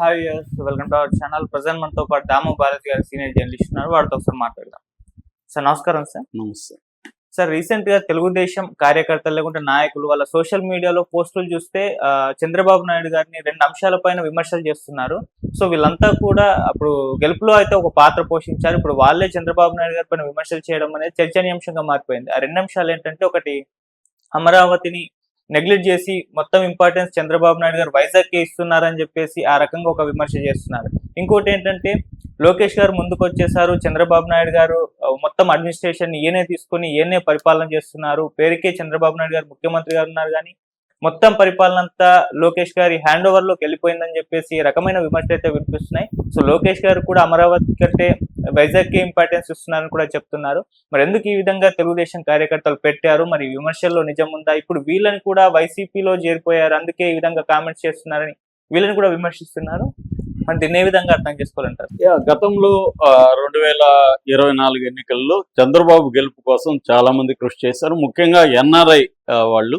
Hi welcome to our channel present మనతో పాటు దాము భారతి గారు సీనియర్ జర్నలిస్ట్ ఉన్నారు. వారితో ఒకసారి మాట్లాడదాం. సార్ నమస్కారం సార్ నమస్తే. సార్ రీసెంట్గా తెలుగుదేశం కార్యకర్తలు లేకుంటే నాయకులు వాళ్ళ సోషల్ మీడియాలో పోస్టులు చూస్తే చంద్రబాబు నాయుడు గారిని రెండు అంశాల పైన విమర్శలు చేస్తున్నారు. సో వీళ్ళంతా కూడా అప్పుడు గెలుపులో అయితే ఒక పాత్ర పోషించారు. ఇప్పుడు వాళ్ళే చంద్రబాబు నాయుడు గారి పైన విమర్శలు చేయడం అనేది చర్చనీయాంశంగా మారిపోయింది. ఆ రెండు అంశాలు ఏంటంటే ఒకటి అమరావతిని నెగ్లెక్ట్ చేసి మొత్తం ఇంపార్టెన్స్ చంద్రబాబు నాయుడు గారు వైజాగ్కి ఇస్తున్నారని చెప్పేసి ఆ రకంగా ఒక విమర్శ చేస్తున్నారు. ఇంకోటి ఏంటంటే లోకేష్ గారు ముందుకు వచ్చేసారు చంద్రబాబు నాయుడు గారు మొత్తం అడ్మినిస్ట్రేషన్ ఈయనే తీసుకుని ఈయనే పరిపాలన చేస్తున్నారు. పేరుకే చంద్రబాబు నాయుడు గారు ముఖ్యమంత్రి గారు ఉన్నారు కానీ మొత్తం పరిపాలన అంతా లోకేష్ గారి హ్యాండ్ ఓవర్లోకి వెళ్ళిపోయిందని చెప్పేసి ఈ రకమైన విమర్శలు అయితే వినిపిస్తున్నాయి. సో లోకేష్ గారు కూడా అమరావతి కంటే వైజాగ్కి ఇంపార్టెన్స్ ఇస్తున్నారని కూడా చెప్తున్నారు. మరి ఎందుకు ఈ విధంగా తెలుగుదేశం కార్యకర్తలు పెట్టారు? మరి విమర్శల్లో నిజం ఉందా? ఇప్పుడు వీళ్ళని కూడా వైసీపీలో చేరిపోయారు. అందుకే ఈ విధంగా కామెంట్స్ చేస్తున్నారని వీళ్ళని కూడా విమర్శిస్తున్నారు. మరి దీన్ని ఏ విధంగా అర్థం చేసుకోవాలంటారు? గతంలో రెండు వేల ఇరవై నాలుగు ఎన్నికల్లో చంద్రబాబు గెలుపు కోసం చాలా మంది కృషి చేశారు. ముఖ్యంగా ఎన్ఆర్ఐ వాళ్ళు.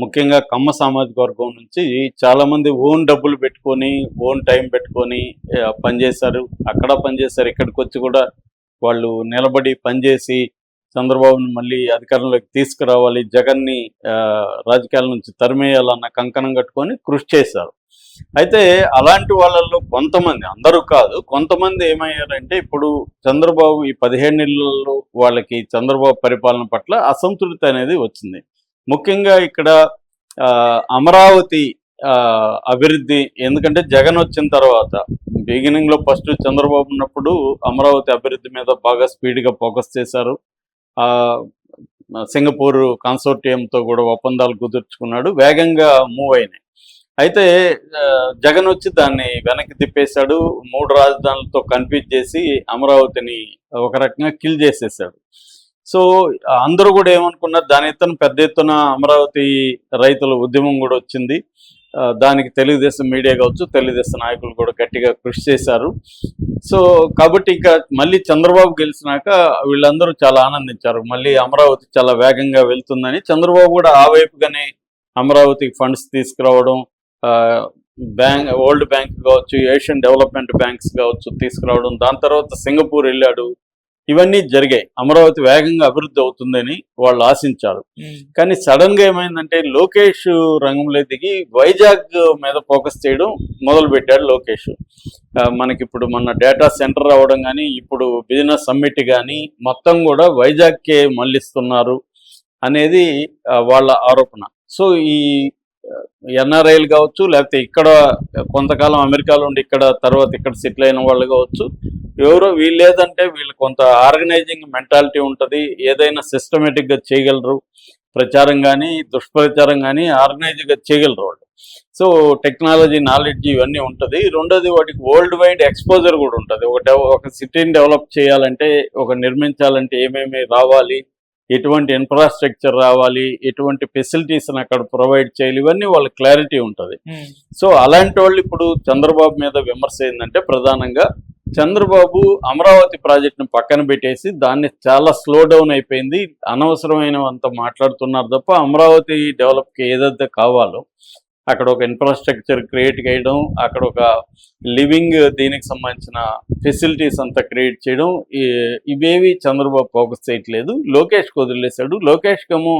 ముఖ్యంగా కమ్మ సామాజిక వర్గం నుంచి చాలా మంది ఓన్ డబ్బులు పెట్టుకొని ఓన్ టైం పెట్టుకొని పనిచేశారు అక్కడ పనిచేశారు ఇక్కడికి వచ్చి కూడా వాళ్ళు నిలబడి పనిచేసి చంద్రబాబుని మళ్ళీ అధికారంలోకి తీసుకురావాలి జగన్ని రాజకీయాల నుంచి తరిమేయాలన్న కంకణం కట్టుకొని కృషి చేశారు. అయితే అలాంటి వాళ్ళల్లో కొంతమంది అందరూ కాదు కొంతమంది ఏమయ్యారంటే ఇప్పుడు చంద్రబాబు ఈ పదిహేను నెలల్లో వాళ్ళకి చంద్రబాబు పరిపాలన పట్ల అసంతృప్తి అనేది వచ్చింది. ముఖ్యంగా ఇక్కడ ఆ, అమరావతి ఆ, అభివృద్ధి ఎందుకంటే జగన్ వచ్చిన తర్వాత బిగినింగ్లో ఫస్ట్ చంద్రబాబు ఉన్నప్పుడు అమరావతి అభివృద్ధి మీద బాగా స్పీడ్గా ఫోకస్ చేశారు. ఆ సింగపూర్ కాన్సోర్టియంతో కూడా ఒప్పందాలు కుదుర్చుకున్నాడు వేగంగా మూవ్ అయినాయి. అయితే జగన్ వచ్చి దాన్ని వెనక్కి తిప్పేశాడు మూడు రాజధానులతో కన్ఫ్యూజ్ చేసి అమరావతిని ఒక రకంగా కిల్ చేసేసాడు. సో అందరూ కూడా ఏమనుకున్నారు దాని ఎత్తున పెద్ద ఎత్తున అమరావతి రైతుల ఉద్యమం కూడా వచ్చింది. దానికి తెలుగుదేశం మీడియా కావచ్చు తెలుగుదేశం నాయకులు కూడా గట్టిగా కృషి చేశారు. సో కాబట్టి ఇంకా మళ్ళీ చంద్రబాబు గెలిచినాక వీళ్ళందరూ చాలా ఆనందించారు. మళ్ళీ అమరావతి చాలా వేగంగా వెళ్తుందని. చంద్రబాబు కూడా ఆ వైపుగానే అమరావతికి ఫండ్స్ తీసుకురావడం ఆ, బ్యాంక్ వరల్డ్ బ్యాంక్ కావచ్చు ఏషియన్ డెవలప్మెంట్ బ్యాంక్స్ కావచ్చు తీసుకురావడం దాని తర్వాత సింగపూర్ వెళ్ళాడు. ఇవన్నీ జరిగాయి. అమరావతి వేగంగా అభివృద్ధి అవుతుందని వాళ్ళు ఆశించారు. కానీ సడన్గా ఏమైందంటే లోకేష్ రంగంలో దిగి వైజాగ్ మీద ఫోకస్ చేయడం మొదలు పెట్టాడు లోకేష్. మనకి ఇప్పుడు మన డేటా సెంటర్ అవ్వడం కానీ ఇప్పుడు బిజినెస్ సమ్మిట్ కానీ మొత్తం కూడా వైజాగ్కే మళ్ళిస్తున్నారు అనేది వాళ్ళ ఆరోపణ. సో ఈ ఎన్ఆర్ఐలు కావచ్చు లేకపోతే ఇక్కడ కొంతకాలం అమెరికాలో ఉండి ఇక్కడ తర్వాత ఇక్కడ సెటిల్ అయిన వాళ్ళు కావచ్చు ఎవరో వీళ్ళు లేదంటే వీళ్ళు కొంత ఆర్గనైజింగ్ మెంటాలిటీ ఉంటుంది ఏదైనా సిస్టమేటిక్గా చేయగలరు ప్రచారం కానీ దుష్ప్రచారం కానీ ఆర్గనైజ్గా చేయగలరు వాళ్ళు. సో టెక్నాలజీ నాలెడ్జ్ ఇవన్నీ ఉంటుంది. రెండోది వాటికి వరల్డ్ వైడ్ ఎక్స్పోజర్ కూడా ఉంటుంది. ఒక ఒక సిటీని డెవలప్ చేయాలంటే ఒక నిర్మించాలంటే ఏమేమి రావాలి ఎటువంటి ఇన్ఫ్రాస్ట్రక్చర్ రావాలి ఎటువంటి ఫెసిలిటీస్ అక్కడ ప్రొవైడ్ చేయాలి ఇవన్నీ వాళ్ళ క్లారిటీ ఉంటుంది. సో అలాంటి వాళ్ళు ఇప్పుడు చంద్రబాబు మీద విమర్శ ఏంటంటే ప్రధానంగా చంద్రబాబు అమరావతి ప్రాజెక్టును పక్కన పెట్టేసి దాన్ని చాలా స్లో డౌన్ అయిపోయింది. అనవసరమైనవంత మాట్లాడుతున్నారు తప్ప అమరావతి డెవలప్కి ఏదైతే కావాలో అక్కడ ఒక ఇన్ఫ్రాస్ట్రక్చర్ క్రియేట్ చేయడం అక్కడ ఒక లివింగ్ దీనికి సంబంధించిన ఫెసిలిటీస్ అంతా క్రియేట్ చేయడం ఇవేవి చంద్రబాబు ఫోకస్ చేయట్లేదు. లోకేష్కి వదిలేశాడు. లోకేష్ కము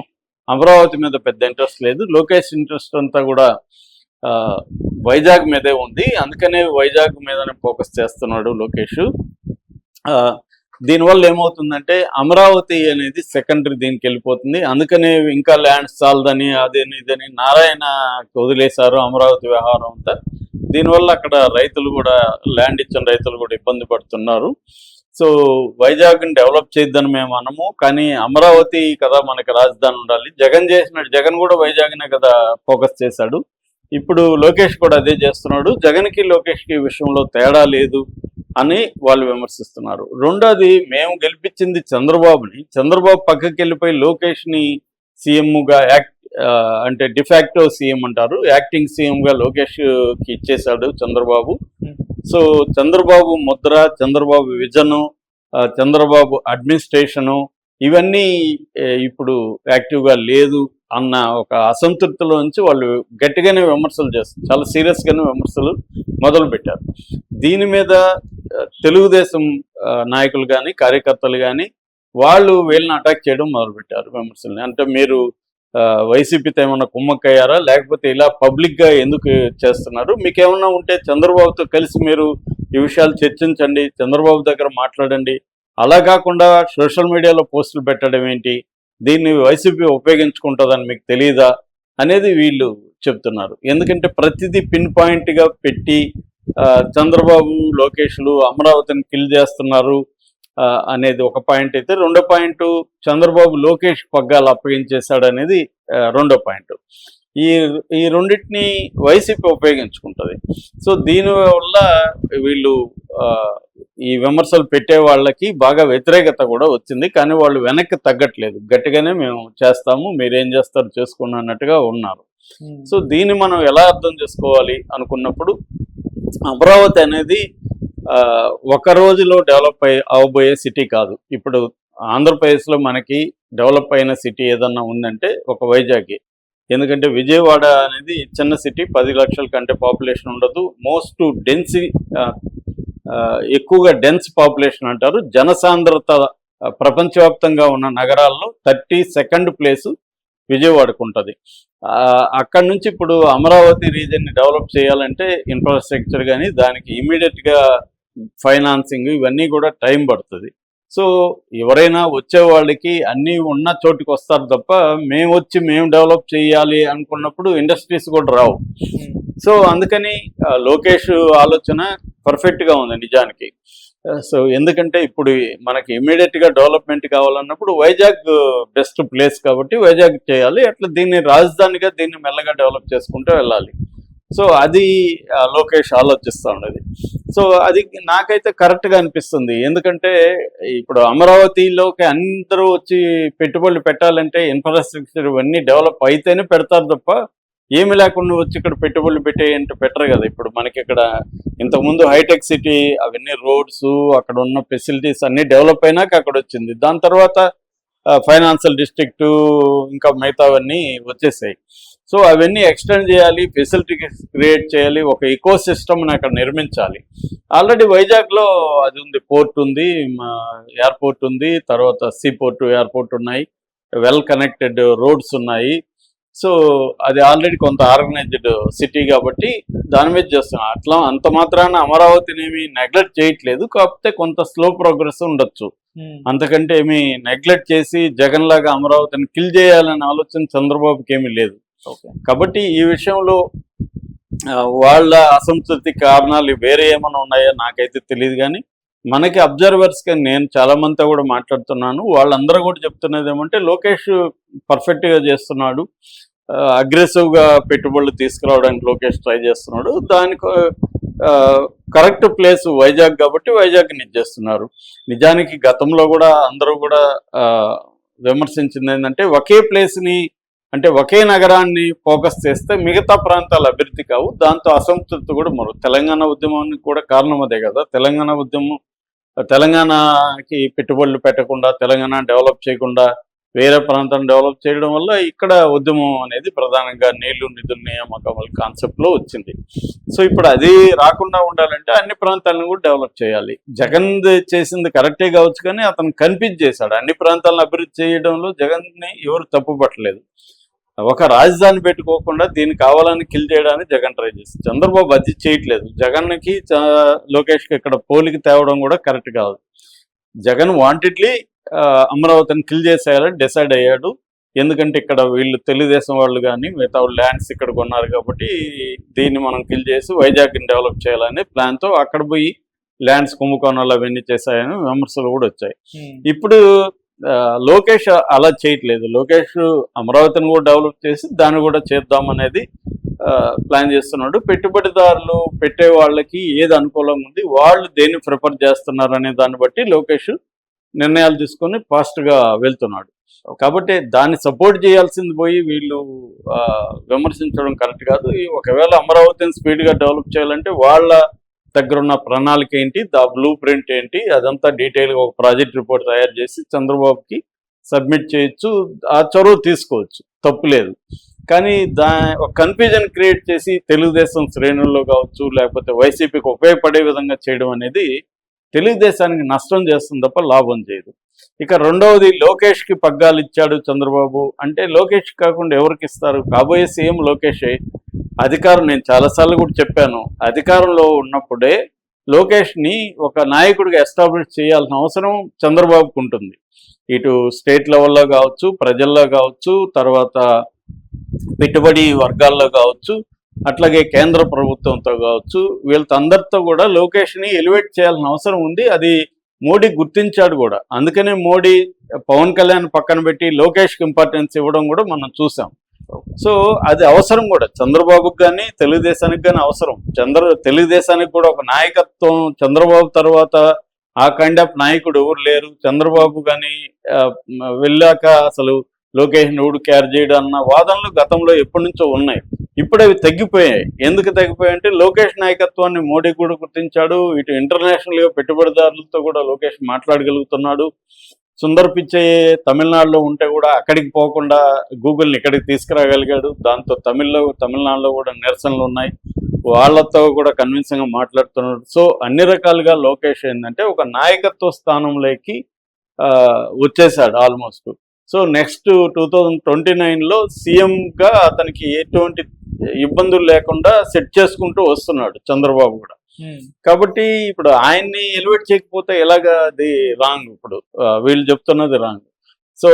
అమరావతి మీద పెద్ద ఇంట్రెస్ట్ లేదు. లోకేష్ ఇంట్రెస్ట్ అంతా కూడా ఆ, వైజాగ్ మీదే ఉంది. అందుకనే వైజాగ్ మీదనే ఫోకస్ చేస్తున్నాడు లోకేష్. ఆ, దీనివల్ల ఏమవుతుందంటే అమరావతి అనేది సెకండరీ దీనికి వెళ్ళిపోతుంది. అందుకనే ఇంకా ల్యాండ్స్ చాలదని అదని ఇదని నారాయణ వదిలేశారు అమరావతి వ్యవహారం అంతా. దీనివల్ల అక్కడ రైతులు కూడా ల్యాండ్ ఇచ్చిన రైతులు కూడా ఇబ్బంది పడుతున్నారు. సో వైజాగ్ని డెవలప్ చేయొద్దని మేము అనము. కానీ అమరావతి కదా మనకి రాజధాని ఉండాలి. జగన్ చేసినట్టు జగన్ కూడా వైజాగ్నే కదా ఫోకస్ చేశాడు. ఇప్పుడు లోకేష్ కూడా అదే చేస్తున్నాడు. జగన్కి లోకేష్కి విషయంలో తేడా లేదు. అని వాళ్ళు విమర్శిస్తున్నారు. రెండోది మేము గెలిపించింది చంద్రబాబుని. చంద్రబాబు పక్కకి వెళ్ళిపోయి లోకేష్ని సీఎంగా యాక్ట్ అంటే డిఫాక్టో సీఎం అంటారు. యాక్టింగ్ సీఎంగా లోకేష్కి ఇచ్చేశాడు Chandrababu. So Chandrababu Mudra Chandrababu vision Chandrababu administration ఇవన్నీ ఇప్పుడు యాక్టివ్గా లేదు అన్న ఒక అసంతృప్తిలో నుంచి వాళ్ళు గట్టిగానే విమర్శలు చేస్తారు చాలా సీరియస్గానే విమర్శలు మొదలు పెట్టారు దీని మీద తెలుగుదేశం నాయకులు కానీ కార్యకర్తలు కానీ వాళ్ళు వీళ్ళని అటాక్ చేయడం మొదలుపెట్టారు విమర్శల్ని. అంటే మీరు వైసీపీతో ఏమన్నా కుమ్మక్కయ్యారా? లేకపోతే ఇలా పబ్లిక్గా ఎందుకు చేస్తున్నారు? మీకేమన్నా ఉంటే చంద్రబాబుతో కలిసి మీరు ఈ విషయాలు చర్చించండి చంద్రబాబు దగ్గర మాట్లాడండి. అలా కాకుండా సోషల్ మీడియాలో పోస్టులు పెట్టడం ఏంటి? దీన్ని వైసీపీ ఉపయోగించుకుంటుందని మీకు తెలియదా అనేది వీళ్ళు చెప్తున్నారు. ఎందుకంటే ప్రతిదీ పిన్ పాయింట్గా పెట్టి చంద్రబాబు లోకేష్లు అమరావతిని కిల్ చేస్తున్నారు అనేది ఒక పాయింట్ అయితే. రెండో పాయింట్ చంద్రబాబు లోకేష్ పగ్గాలు అప్పగించేశాడు అనేది రెండో పాయింట్. ఈ ఈ రెండింటిని వైసీపీ ఉపయోగించుకుంటుంది. సో దీనివల్ల వీళ్ళు ఈ విమర్శలు పెట్టే వాళ్ళకి బాగా వ్యతిరేకత కూడా వచ్చింది. కానీ వాళ్ళు వెనక్కి తగ్గట్లేదు. గట్టిగానే మేము చేస్తాము మీరేం చేస్తారు చేసుకోండి అన్నట్టుగా ఉన్నారు సో దీన్ని మనం ఎలా అర్థం చేసుకోవాలి అనుకున్నప్పుడు అమరావతి అనేది ఒక రోజులో డెవలప్ అయ్యి అవబోయే సిటీ కాదు. ఇప్పుడు ఆంధ్రప్రదేశ్లో మనకి డెవలప్ అయిన సిటీ ఏదన్నా ఉందంటే ఒక వైజాగ్. ఎందుకంటే విజయవాడ అనేది చిన్న సిటీ పది లక్షల కంటే పాపులేషన్ ఉండదు. మోస్ట్ డెన్స్ ఎక్కువగా డెన్స్ పాపులేషన్ అంటారు. జనసాంద్రత ప్రపంచవ్యాప్తంగా ఉన్న నగరాల్లో థర్టీ సెకండ్ ప్లేసు విజయవాడకు ఉంటుంది. అక్కడ నుంచి ఇప్పుడు అమరావతి రీజన్ని డెవలప్ చేయాలంటే ఇన్ఫ్రాస్ట్రక్చర్ కానీ దానికి ఇమీడియట్గా ఫైనాన్సింగ్ ఇవన్నీ కూడా టైం పడుతుంది. సో ఎవరైనా వచ్చే వాళ్ళకి అన్నీ ఉన్న చోటుకి వస్తారు తప్ప మేము వచ్చి మేము డెవలప్ చేయాలి అనుకున్నప్పుడు ఇండస్ట్రీస్ కూడా రావు. సో అందుకని ఆ, లోకేష్ ఆలోచన పర్ఫెక్ట్గా ఉంది నిజానికి. సో ఎందుకంటే ఇప్పుడు మనకి ఇమీడియట్గా డెవలప్మెంట్ కావాలన్నప్పుడు వైజాగ్ బెస్ట్ ప్లేస్ కాబట్టి వైజాగ్ చేయాలి. అట్లా దీన్ని రాజధానిగా దీన్ని మెల్లగా డెవలప్ చేసుకుంటూ వెళ్ళాలి. సో అది లోకేష్ ఆలోచిస్తూ ఉండేది. సో అది నాకైతే కరెక్ట్గా అనిపిస్తుంది. ఎందుకంటే ఇప్పుడు అమరావతిలోకి అందరూ వచ్చి పెట్టుబడులు పెట్టాలంటే ఇన్ఫ్రాస్ట్రక్చర్ ఇవన్నీ డెవలప్ అయితేనే పెడతారు తప్ప ఏమి లేకుండా వచ్చి ఇక్కడ పెట్టుబడులు పెట్టేయంటే పెట్టరు కదా. ఇప్పుడు మనకి ఇక్కడ ఇంతకుముందు హైటెక్ సిటీ అవన్నీ రోడ్స్ అక్కడ ఉన్న ఫెసిలిటీస్ అన్ని డెవలప్ అయినాక అక్కడ వచ్చింది. దాని తర్వాత ఫైనాన్షియల్ డిస్ట్రిక్ట్ ఇంకా మిగతావన్నీ వచ్చేసాయి. సో అవన్నీ ఎక్స్టెండ్ చేయాలి ఫెసిలిటీ క్రియేట్ చేయాలి ఒక ఇకో సిస్టమ్ని అక్కడ నిర్మించాలి. ఆల్రెడీ వైజాగ్లో అది ఉంది పోర్ట్ ఉంది ఎయిర్పోర్ట్ ఉంది తర్వాత సీ పోర్ట్ ఎయిర్పోర్ట్ ఉన్నాయి వెల్ కనెక్టెడ్ రోడ్స్ ఉన్నాయి. సో అది ఆల్రెడీ కొంత ఆర్గనైజ్డ్ సిటీ కాబట్టి దాని మీద చేస్తున్నాం. అట్లా అంత మాత్రాన అమరావతిని ఏమి నెగ్లెక్ట్ చేయట్లేదు. కాకపోతే కొంత స్లో ప్రోగ్రెస్ ఉండొచ్చు. అంతకంటే ఏమి నెగ్లెక్ట్ చేసి జగన్ లాగా అమరావతిని కిల్ చేయాలనే ఆలోచన చంద్రబాబుకి ఏమీ లేదు. ఓకే కాబట్టి ఈ విషయంలో వాళ్ళ అసంతృప్తి కారణాలు వేరే ఏమైనా ఉన్నాయో? నాకైతే తెలియదు కానీ మనకి అబ్జర్వర్స్గా నేను చాలామందితో కూడా మాట్లాడుతున్నాను. వాళ్ళందరూ కూడా చెప్తున్నది ఏమంటే లోకేష్ పర్ఫెక్ట్గా చేస్తున్నాడు. అగ్రెసివ్గా పెట్టుబడులు తీసుకురావడానికి లోకేష్ ట్రై చేస్తున్నాడు. దానికి కరెక్ట్ ప్లేస్ వైజాగ్ కాబట్టి వైజాగ్ నిచ్చేస్తున్నారు నిజానికి గతంలో కూడా అందరూ కూడా విమర్శించింది ఏంటంటే ఒకే ప్లేస్ని అంటే ఒకే నగరాన్ని ఫోకస్ చేస్తే మిగతా ప్రాంతాలు అభివృద్ధి కావు. దాంతో అసంతృప్తి కూడా మరో తెలంగాణ ఉద్యమానికి కూడా కారణం అదే కదా. తెలంగాణ ఉద్యమం తెలంగాణకి పెట్టుబడులు పెట్టకుండా తెలంగాణ డెవలప్ చేయకుండా వేరే ప్రాంతాన్ని డెవలప్ చేయడం వల్ల ఇక్కడ ఉద్యమం అనేది ప్రధానంగా నీళ్ళు నిధుల నియామకముల కాన్సెప్ట్లో వచ్చింది. సో ఇప్పుడు అది రాకుండా ఉండాలంటే అన్ని ప్రాంతాలను కూడా డెవలప్ చేయాలి. జగన్ చేసింది కరెక్టే కావచ్చు కానీ అతను కన్ఫ్యూజ్ చేశాడు. అన్ని ప్రాంతాలను అభివృద్ధి చేయడంలో జగన్ని ఎవరు తప్పుపట్టలేదు. ఒక రాజధాని పెట్టుకోకుండా దీన్ని కావాలని కిల్ చేయడానికి జగన్ ట్రై చేస్తుంది చంద్రబాబు అది చేయట్లేదు. జగన్కి లోకేష్కి ఇక్కడ పోలికి తేవడం కూడా కరెక్ట్ కాదు. జగన్ వాంటెడ్లీ అమరావతిని కిల్ చేసేయాలని డిసైడ్ అయ్యాడు. ఎందుకంటే ఇక్కడ వీళ్ళు తెలుగుదేశం వాళ్ళు కానీ మిగతా ల్యాండ్స్ ఇక్కడ కొన్నారు కాబట్టి దీన్ని మనం కిల్ చేసి వైజాగ్ని డెవలప్ చేయాలనే ప్లాన్తో అక్కడ పోయి ల్యాండ్స్ కుంభకోణాలు అవన్నీ చేశాయని విమర్శలు కూడా వచ్చాయి. ఇప్పుడు ఆ, లోకేష్ అలా చేయట్లేదు. లోకేష్ అమరావతిని కూడా డెవలప్ చేసి దాన్ని కూడా చేద్దాం అనేది ప్లాన్ చేస్తున్నాడు. పెట్టుబడిదారులు పెట్టే వాళ్ళకి ఏది అనుకూలంగా ఉంది వాళ్ళు దేన్ని ప్రిఫర్ చేస్తున్నారు అనే దాన్ని బట్టి లోకేష్ నిర్ణయాలు తీసుకొని ఫాస్ట్గా వెళ్తున్నాడు. కాబట్టి దాన్ని సపోర్ట్ చేయాల్సింది పోయి వీళ్ళు ఆ, విమర్శించడం కరెక్ట్ కాదు. ఒకవేళ అమరావతిని స్పీడ్గా డెవలప్ చేయాలంటే వాళ్ళ దగ్గర ఉన్న ప్రణాళిక ఏంటి? దా బ్లూ ప్రింట్ ఏంటి? అదంతా డీటెయిల్గా ఒక ప్రాజెక్ట్ రిపోర్ట్ తయారు చేసి చంద్రబాబుకి సబ్మిట్ చేయొచ్చు. ఆ చొరవ తీసుకోవచ్చు. తప్పు లేదు. కానీ దా ఒక కన్ఫ్యూజన్ క్రియేట్ చేసి తెలుగుదేశం శ్రేణుల్లో కావచ్చు లేకపోతే వైసీపీకి ఉపయోగపడే విధంగా చేయడం అనేది తెలుగుదేశానికి నష్టం చేస్తుంది తప్ప లాభం చేయదు. ఇక రెండవది లోకేష్కి పగ్గాలు ఇచ్చాడు చంద్రబాబు. అంటే లోకేష్ కాకుండా ఎవరికి ఇస్తారు? కాబోయే సీఎం లోకేషే. అధికారం నేను చాలాసార్లు కూడా చెప్పాను. అధికారంలో ఉన్నప్పుడే లోకేష్ని ఒక నాయకుడిగా ఎస్టాబ్లిష్ చేయాల్సిన అవసరం చంద్రబాబుకు ఉంటుంది. ఇటు స్టేట్ లెవెల్లో కావచ్చు ప్రజల్లో కావచ్చు తర్వాత పెట్టుబడి వర్గాల్లో కావచ్చు అట్లాగే కేంద్ర ప్రభుత్వంతో కావచ్చు వీళ్ళతో అందరితో కూడా లోకేష్ని ఎలివేట్ చేయాల్సిన అవసరం ఉంది. అది మోడీ గుర్తించాడు కూడా. అందుకనే మోడీ పవన్ కళ్యాణ్ పక్కన పెట్టి లోకేష్కి ఇంపార్టెన్స్ ఇవ్వడం కూడా మనం చూసాం. సో అది అవసరం కూడా. చంద్రబాబుకి కానీ తెలుగుదేశానికి కానీ అవసరం. చంద్ర తెలుగుదేశానికి కూడా ఒక నాయకత్వం చంద్రబాబు తర్వాత ఆ కైండ్ ఆఫ్ నాయకుడు ఎవరు లేరు. చంద్రబాబు కానీ వెళ్ళాక అసలు లోకేష్ ఎవడు క్యార్ చేయడం అన్న వాదనలు గతంలో ఎప్పటి నుంచో ఉన్నాయి. ఇప్పుడు అవి తగ్గిపోయాయి. ఎందుకు తగ్గిపోయాయి అంటే లోకేష్ నాయకత్వాన్ని మోడీ కూడా గుర్తించాడు. ఇటు ఇంటర్నేషనల్గా పెట్టుబడిదారులతో కూడా లోకేష్ మాట్లాడగలుగుతున్నాడు. సుందర్ పిచ్చయ్య తమిళనాడులో ఉంటే కూడా అక్కడికి పోకుండా గూగుల్ని ఇక్కడికి తీసుకురాగలిగాడు. దాంతో తమిళ్ళో తమిళనాడులో కూడా నిరసనలు ఉన్నాయి. వాళ్ళతో కూడా కన్విన్సింగ్గా మాట్లాడుతున్నాడు. సో అన్ని రకాలుగా లోకేష్ ఏంటంటే ఒక నాయకత్వ స్థానంలోకి ఆ, వచ్చేసాడు almost. So next two thousand twenty నైన్లో సీఎంగా అతనికి ఎటువంటి ఇబ్బందులు లేకుండా సెట్ చేసుకుంటూ వస్తున్నాడు చంద్రబాబు కూడా. కాబట్టి ఇప్పుడు ఆయన్ని ఎలివేట్ చేయకపోతే ఎలాగా అది రాంగ్? ఇప్పుడు వీళ్ళు చెప్తున్నది రాంగ్. సో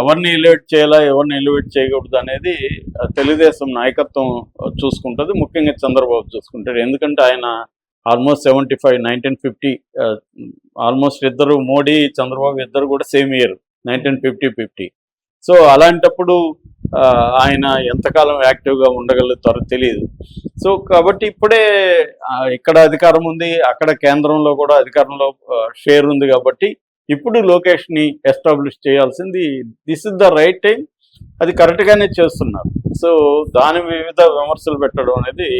ఎవరిని ఎలివేట్ చేయాలా ఎవరిని ఎలివేట్ చేయకూడదు అనేది తెలుగుదేశం నాయకత్వం చూసుకుంటుంది. ముఖ్యంగా చంద్రబాబు చూసుకుంటాడు. ఎందుకంటే ఆయన almost seventy five nineteen fifty almost ఇద్దరు మోడీ చంద్రబాబు ఇద్దరు కూడా same year. Nineteen fifty fifty. So అలాంటప్పుడు ఆయన ఎంతకాలం యాక్టివ్గా ఉండగలుగుతారో తెలియదు సో కాబట్టి ఇప్పుడే ఇక్కడ అధికారం ఉంది అక్కడ కేంద్రంలో కూడా అధికారంలో షేర్ ఉంది కాబట్టి ఇప్పుడు లోకేష్ని ఎస్టాబ్లిష్ చేయాల్సింది this is the right time అది కరెక్ట్ గానే చేస్తున్నారు. సో దాని వివిధ విమర్శలు పెట్టడం అనేది